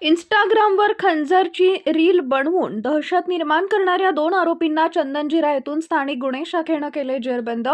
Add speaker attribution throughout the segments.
Speaker 1: इंस्टाग्रामवर खंजरची रील बनवून दहशत निर्माण करणाऱ्या दोन आरोपींना चंदनजिरा येथून स्थानिक गुन्हे शाखेनं केले जेरबंद.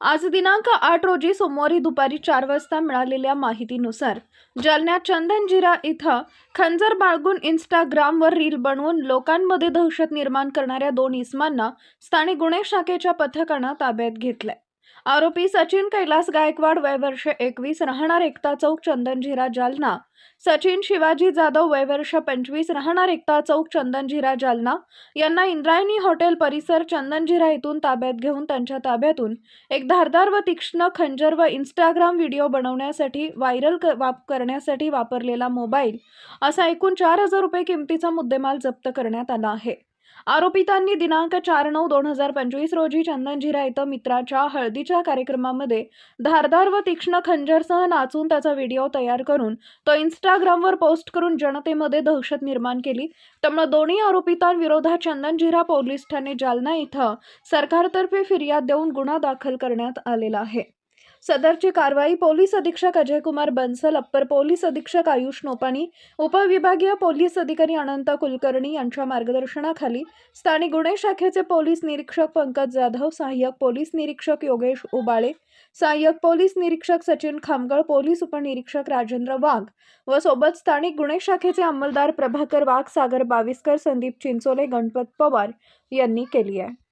Speaker 1: आज दिनांक आठ रोजी सोमवारी दुपारी चार वाजता मिळालेल्या माहितीनुसार जालन्यात चंदनजिरा इथं खंजर बाळगून इंस्टाग्रामवर रील बनवून लोकांमध्ये दहशत निर्माण करणाऱ्या दोन इस्मांना स्थानिक गुन्हे शाखेच्या पथकानं ताब्यात घेतलंय. आरोपी सचिन कैलास गायकवाड वय वर्ष एकवीस राहणार एकता चौक चंदनझिरा जालना. सचिन शिवाजी जाधव वय वर्ष पंचवीस राहणार एकता चौक चंदनझिरा जालना. यांना इंद्रायणी हॉटेल परिसर चंदनझिरा येथून ताब्यात घेऊन त्यांच्या ताब्यातून एक धारदार व तीक्ष्ण खंजर व इंस्टाग्राम व्हिडिओ बनवण्यासाठी व्हायरल क- वाप करण्यासाठी वापरलेला मोबाईल असा एकूण चार हजार रुपये किमतीचा मुद्देमाल जप्त करण्यात आला आहे. आरोपितांनी दिनांक चार नऊ दोन हजार पंचवीस रोजी चंदनझिरा इथं मित्राच्या हळदीच्या कार्यक्रमामध्ये धारदार व तीक्ष्ण खंजरसह नाचून त्याचा व्हिडिओ तयार करून तो इंस्टाग्रामवर पोस्ट करून जनतेमध्ये दहशत निर्माण केली. त्यामुळे दोन्ही आरोपितांविरोधात चंदनजिरा पोलीस ठाणे जालना इथं सरकारतर्फे फिर्याद देऊन गुन्हा दाखल करण्यात आलेला आहे. सदरची कारवाई पोलीस अधीक्षक अजय कुमार बन्सल अप्पर पोलीस अधीक्षक आयुष नोपानी उपविभागीय पोलीस अधिकारी अनंत कुलकर्णी यांच्या मार्गदर्शनाखाली स्थानिक गुन्हे शाखेचे पोलीस निरीक्षक पंकज जाधव सहाय्यक पोलीस निरीक्षक योगेश उबाळे सहाय्यक पोलीस निरीक्षक सचिन खामगळ पोलीस उपनिरीक्षक राजेंद्र वाघ व सोबत स्थानिक गुन्हे शाखेचे अंमलदार प्रभाकर वाघ सागर बाविस्कर संदीप चिंचोले गणपत पवार यांनी केली आहे.